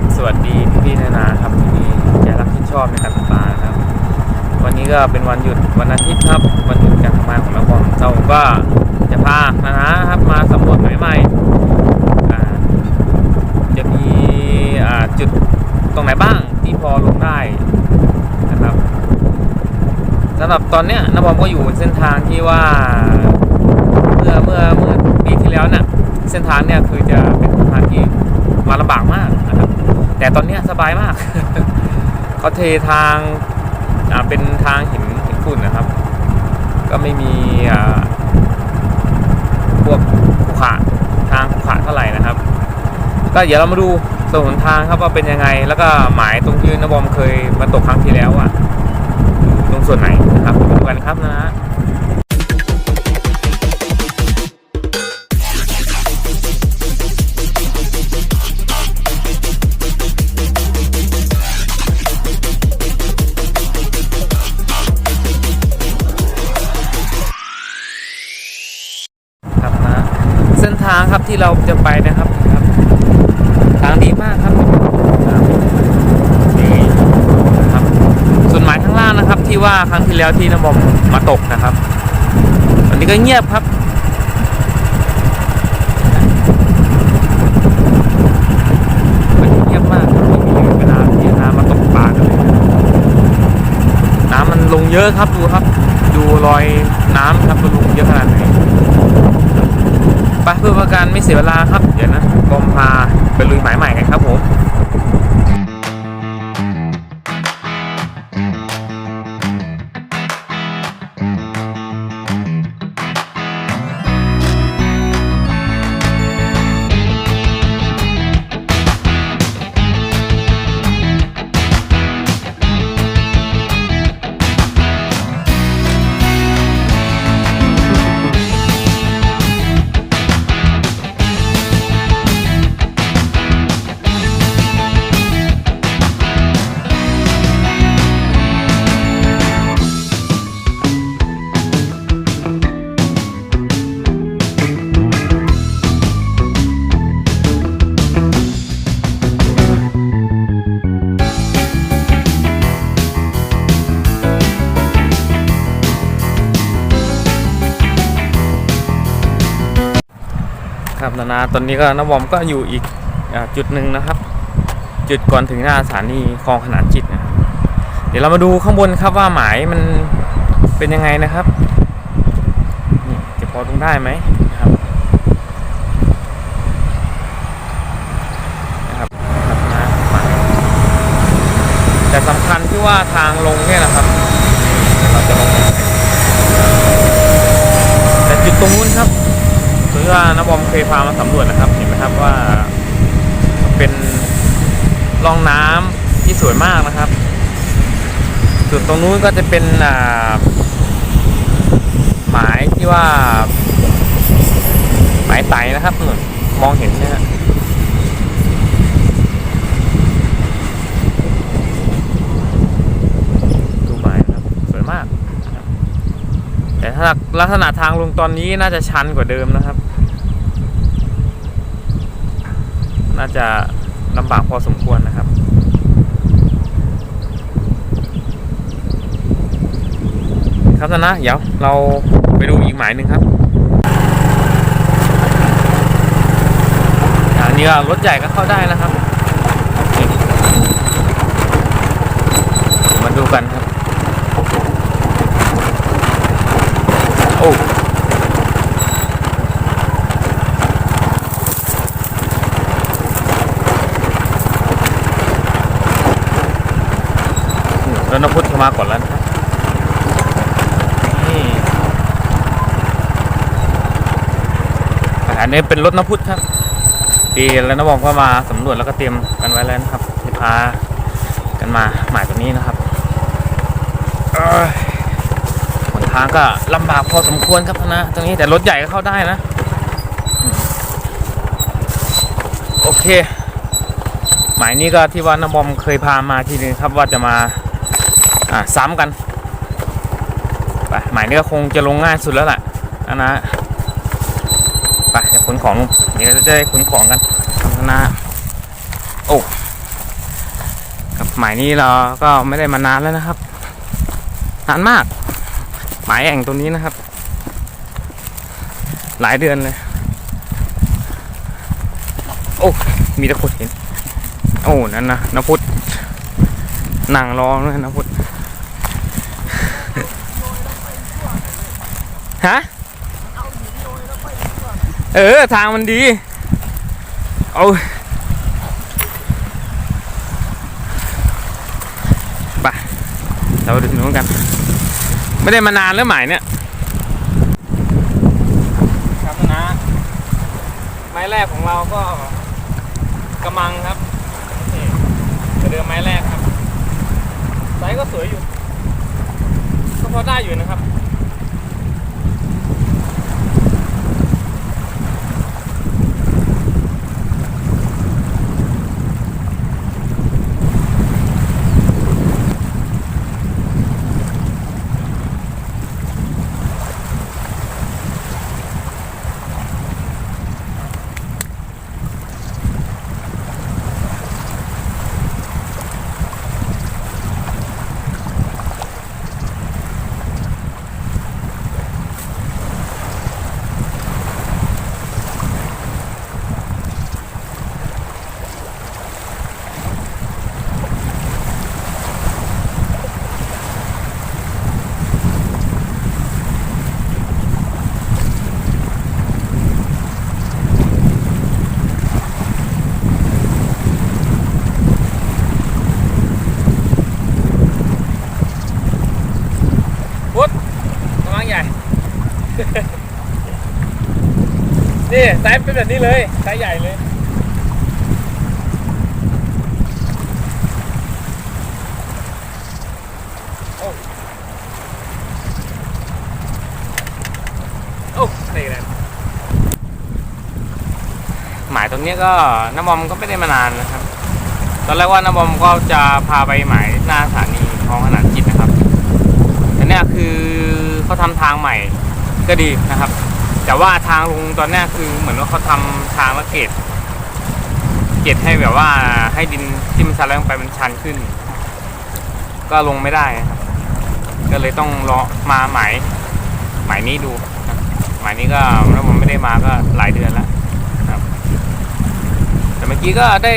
ับสวัสดีพี่ๆนานาครับที่ใจรักที่ชอบในการตกปลาครับ วันนี้ก็เป็นวันหยุดวันอาทิตย์ครับ วันหยุดการทำงานของเราบอมเราก็จะพานานาครับมาสำรวจใหม่อ่าจะมีจุดตรงไหนบ้างที่พอลงได้นะครับสำหรับตอนเนี้ยนาบอมก็อยู่เส้นทางที่ว่าเมื่อเมื่อเมื่อปีที่แล้วเนี่ยเส้นทางเนี่ยคือจะเป็นเส้นทางที่มาลำบากมาก ต่ตอนนี้สบายมาก เขาเททางอ่าเป็นทางหินหินฝุ่นนะครับ ก็ไม่มีอ่าพวกขุขะทางขุขะเท่าไหร่นะครับ ก็เดี๋ยวเรามาดูถนนทางครับว่าเป็นยังไง แล้วก็หมายตรงที่นบอมเคยมาตกครั้งที่แล้วอะตรงส่วนไหนนะครับดูกันครับนะฮะ นะครับที่เราจะไปนะครับครับทางดีมากครับนี่ครับ ส่วนหมายข้างล่างนะครับ ที่ว่าครั้งที่แล้วที่น้ำบอมมาตกนะครับวันนี้ก็เงียบครับวันนี้เงียบมากครับไม่มีเวลาที่จะมาตกปากเลยน้ำมันลงเยอะครับดูครับ ดูรอยน้ำครับมันลงเยอะขนาดไหน ไปเพื่อประการไม่เสียเวลาครับ เดี๋ยวนะกรมพาไปลุยหมายใหม่กันครับผม นานาตอนนี้ก็น้ำบอมก็อยู่อีกอจุดหนึ่งนะครับ จุดก่อนถึงหน้าสถานีคลองขนานจิตนะเดี๋ยวเรามาดูข้างบนครับว่าหมายมันเป็นยังไงนะครับนี่จะพอตรงได้ไหมนะครับนะครับนะหมายแต่สำคัญที่ว่าทางลงเนี่ยนะครับเราจะลงแต่จุดตรงนู้นครับ ว่าน้าบอมเคยพามาสำรวจนะครับ เห็นไหมครับว่า เป็นร่องน้ำที่สวยมากนะครับจุดตรงนู้นก็จะเป็นหมายที่ว่า หมายไตนะครับนู่นมองเห็นนะฮะดูหมายนะครับสวยมากแต่ถ้าลักษณะทางลงตอนนี้น่าจะชันกว่าเดิมนะครับ น่าจะลำบากพอสมควรนะครับ ครับท่านนะเดี๋ยวเราไปดูอีกหมายหนึ่งครับอันนี้รถใหญ่ก็เข้าได้นะครับมาดูกันครับ โอ้ แล้วนพุทธมาก่อนแล้วนะครับนี่อันนี้เป็นรถนพุทธครับดีแล้วนบองก็มาสำรวจแล้วก็เตรียมกันไว้แล้วนะครับจะพากันมาหมายตรงนี้นะครับเอ้ยหนทางก็ลำบากพอสมควรครับนะตรงนี้แต่รถใหญ่ก็เข้าได้นะ โอเค หมายนี้ก็ที่ว่านบอมเคยพามาทีนึงครับว่าจะมา อ่าซ้ำกันไปหมายนี้ก็คงจะลงง่ายสุดแล้วแหละนะนะไปเดี๋ยวขนของลงเดี๋ยวจะได้ขนของกันทำนะโอ้กับหมายนี้เราก็ไม่ได้มานานแล้วนะครับนานมาก หมายแอ่งตัวนี้นะครับ หลายเดือนเลยโอ้มีตะคนเห็น โอ้นั่นนะนพุทธนั่งรอเลยนพุทธ ฮะเออ ทางมันดี เอาไปเราดูนู้นกัน ไม่ได้มานานแล้วหมายเนี่ยครับนะไม้แรกของเราก็กระมังครับนี่กระเดิมไม้แรกครับไซส์ก็สวยอยู่ ก็พอได้อยู่นะครับ พุทธกำลังใหญ่ นี่ ไซส์เป็นแบบนี้เลยไซส์ใหญ่เลยโอ้โอ้นี่เลยหมายตรงนี้ก็น้ำบอมก็ไม่ได้มานานนะครับ ตอนแรกว่าน้ำบอมก็จะพาไปหมายหน้าสถานีท้องขนาดจิตนะครับอันเนี้ยคือเขาทำทางใหม่ก็ดีนะครับ แต่ว่าทางลงตอนนี้คือเหมือนว่าเขาทำทางและเกตเกตให้แบบว่าให้ดินที่มันชันแล้วลงไปมันชันขึ้น ก็ลงไม่ได้นะครับ ก็เลยต้องรอมาหมายหมายนี้ดูหมายนี้ก็แล้วผมไม่ได้มาก็หลายเดือนแล้วครับ แต่เมื่อกี้ก็ได้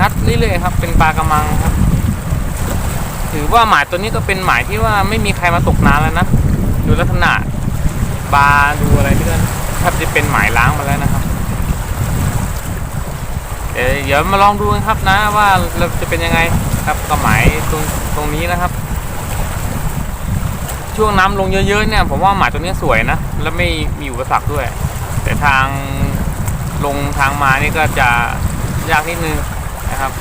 งัดเรื่อยๆครับ เป็นปลากระมังครับ ถือว่าหมายตัวนี้ก็เป็นหมายที่ว่าไม่มีใครมาตกน้ำแล้วนะดูลักษณะ บาร์ดูอะไรที่นั่นแทบจะเป็นหมายล้างมาแล้วนะครับเดี๋ยวเดี๋ยวมาลองดูกันครับนะว่าเราจะเป็นยังไงครับกับหมายตรงตรงนี้นะครับ ช่วงน้ำลงเยอะๆเนี่ยผมว่าหมายตัวนี้สวยนะ แล้วไม่มีอุปสรรคด้วย แต่ทางลงทางมานี่ก็จะยากนิดนึงนะครับ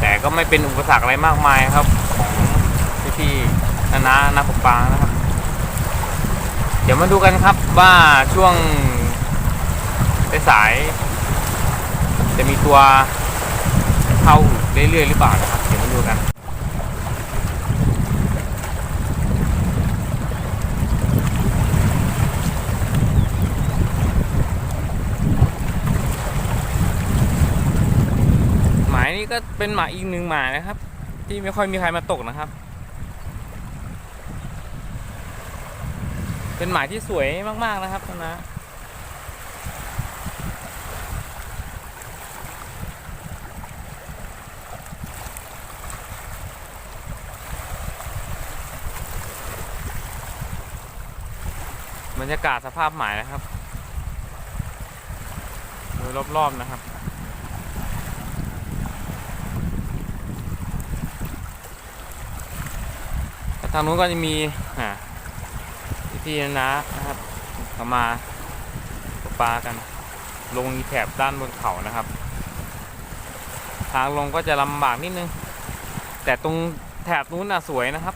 แต่ก็ไม่เป็นอุปสรรคอะไรมากมายครับ ของพี่ๆนานานาปกปลานะครับ เดี๋ยวมาดูกันครับว่าช่วงสาย จะมีตัวเข้าเรื่อยๆหรือเปล่านะครับ เดี๋ยวมาดูกันหมายนี้ก็เป็นหมายอีกหนึ่งหมายนะครับ ที่ไม่ค่อยมีใครมาตกนะครับ เป็นหมายที่สวยมากๆนะครับนะบรรยากาศสภาพหมายนะครับโดยรอบๆนะครับทางนู้นก็จะมี พี่นะนะครับเขามาปลากัน ลงแถบด้านบนเขานะครับ ทางลงก็จะลำบากนิดนึง แต่ตรงแถบนู้นน่ะสวยนะครับ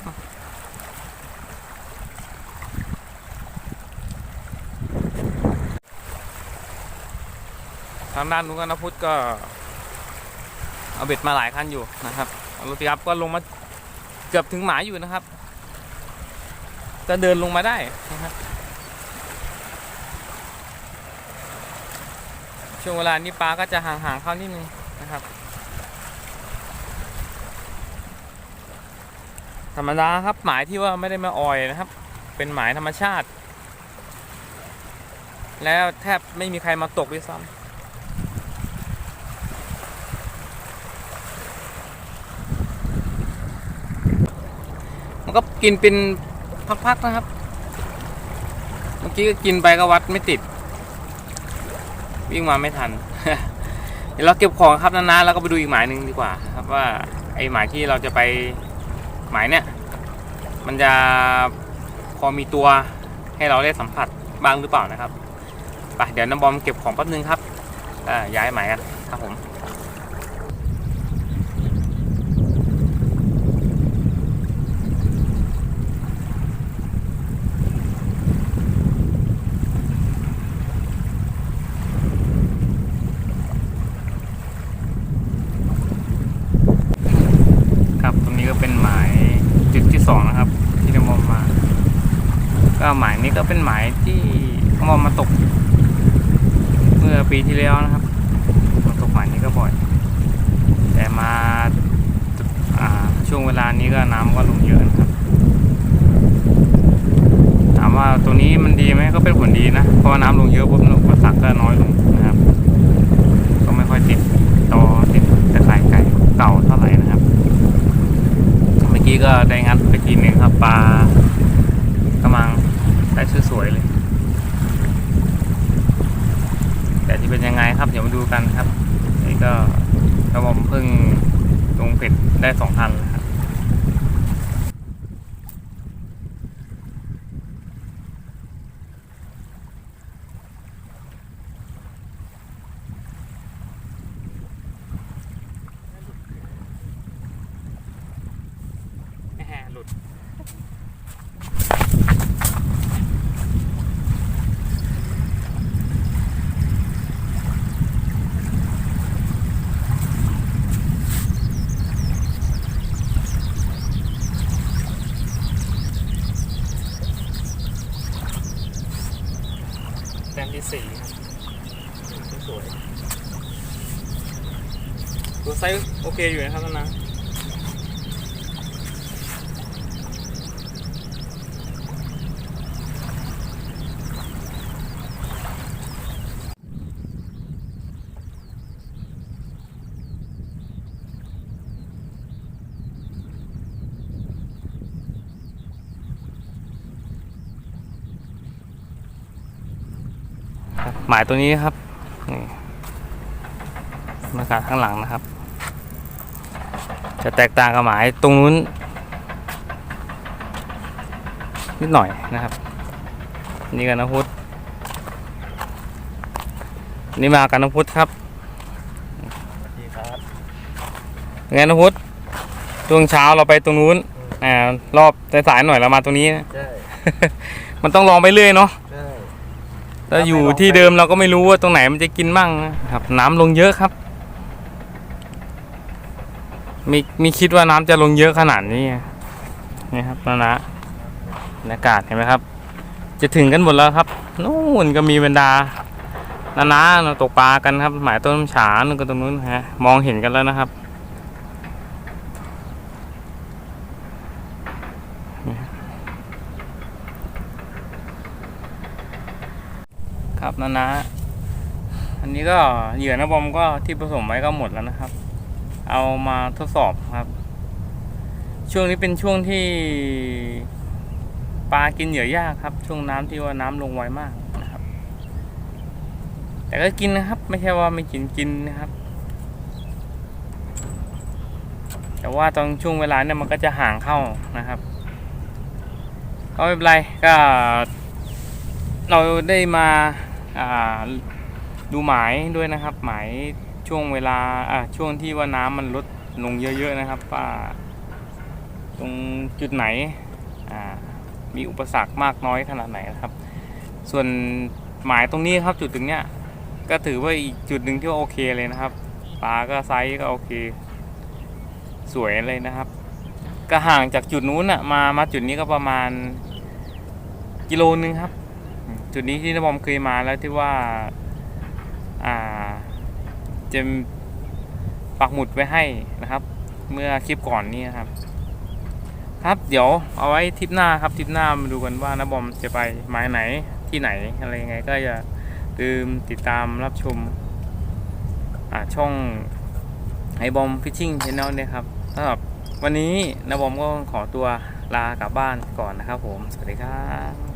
ทางด้านนู้นก็นพุทธก็ เอาเบ็ดมาหลายคันอยู่นะครับรถปิกอัพก็ลงมาเกือบถึงหมายอยู่นะครับ จะเดินลงมาได้นะครับช่วงเวลานี้ปลาก็จะห่างๆเข้านิดนึงนะครับธรรมดาครับหมายที่ว่าไม่ได้มาออยนะครับ เป็นหมายธรรมชาติ แล้วแทบไม่มีใครมาตกด้วยซ้ำมันก็กินเป็น พักๆนะครับ เมื่อกี้ก็กินไปก็วัดไม่ติด วิ่งมาไม่ทัน เดี๋ยวเราเก็บของครับนานๆแล้วก็ไปดูอีกหมายหนึ่งดีกว่า ครับว่าไอหมายที่เราจะไปหมายเนี่ยมันจะพอมีตัวให้เราได้สัมผัสบ้างหรือเปล่านะครับไปเดี๋ยวน้ำบอมเก็บของแป๊บนึงครับอ่าย้ายหมายกันครับผม ครับตรงนี้ก็เป็นหมายจุดที่สองนะครับ ที่น้ำมอมมา ก็หมายนี้ก็เป็นหมายที่น้ำมอมมาตก เมื่อปีที่แล้วนะครับมาตกหมายนี้ก็บ่อย แต่มาจุดอ่าช่วงเวลานี้ก็น้ำก็ลงเยอะนะครับ ถามว่าตัวนี้มันดีไหมก็เป็นผลดีนะ เพราะว่าน้ำลงเยอะปุ๊บอุปสรรคก็น้อยลงนะครับ ก็ไม่ค่อยติดตอติดตะข่ายไก่เก่าเท่าไหร่นะครับ เมื่อกี้ก็ได้งัดไปทีหนึ่งครับปลากำลังได้สวยๆเลย แต่จะเป็นยังไงครับ เดี๋ยวมาดูกันครับนี่ก็กระผมเพิ่งลงเป็ดได้สองพันแล้วครับ แหมหลุด แต้มที่สี่ครับสวยตัวไซส์โอ เคอยู่นะครับท่านนะหมายตัวนี้ครับนี่บรรยากาศข้างหลังนะครับ จะแตกต่างกับหมายตรงนู้น นิดหน่อยนะครับ นี่กันนพุทธนี่มากันนพุทธครับสวัสดีครับไงนพุทธช่วงเช้าเราไปตรงนู้นอ่ารอบสายๆหน่อยเรามาตรงนี้นะใช่มันต้องลองไปเรื่อยเนาะใช่ถ้าอยู่ที่เดิมเราก็ไม่รู้ว่าตรงไหนมันจะกินบ้างนะครับ น้ำลงเยอะครับ มีมีคิดว่าน้ำจะลงเยอะขนาดนี้นี่ครับนะนะบรรยากาศเห็นไหมครับ จะถึงกันหมดแล้วครับนู่นก็มีบรรดานานาเราตกปลากันครับ หมายต้นฉานก็ตรงนู้นฮะมองเห็นกันแล้วนะครับครับนะนะ อันนี้ก็เหยื่อนะบอมก็ที่ผสมไว้ก็หมดแล้วนะครับ เอามาทดสอบครับ ช่วงนี้เป็นช่วงที่ปลากินเหยื่อยากครับ ช่วงน้ำที่ว่าน้ำลงไวมากนะครับ แต่ก็กินนะครับ ไม่ใช่ว่าไม่กินกินนะครับ แต่ว่าตอนช่วงเวลาเนี่ยมันก็จะห่างเข้านะครับก็ไม่เป็นไรก็ เราได้มาดูหมายด้วยนะครับ หมาย ช่วงเวลาอ่าช่วงที่ว่าน้ำมันลดลงเยอะๆนะครับว่าตรงจุดไหนอ่ามีอุปสรรคมากน้อยขนาดไหนนะครับ ส่วนหมายตรงนี้ครับจุดตรงเนี้ยก็ถือว่าอีกจุดหนึ่งที่โอเคเลยนะครับปลาก็ไซส์ก็โอเค สวยเลยนะครับ ก็ห่างจากจุดนู้นอะมามาจุดนี้ก็ประมาณกิโลนึงครับ จุดนี้ที่นบอมเคยมาแล้วที่ว่า จะปักหมุดไว้ให้นะครับ เมื่อคลิปก่อนนี้นะครับ ครับเดี๋ยวเอาไว้ทริปหน้าครับทริปหน้ามาดูกันว่าน้าบอมจะไปหมายไหนที่ไหนอะไรยังไงก็อย่าลืมติดตามรับชมช่องไอบอมฟิชชิ่งชแนลเนี่ยครับสำหรับวันนี้น้าบอมก็ขอตัวลากลับบ้านก่อนนะครับผม สวัสดีครับ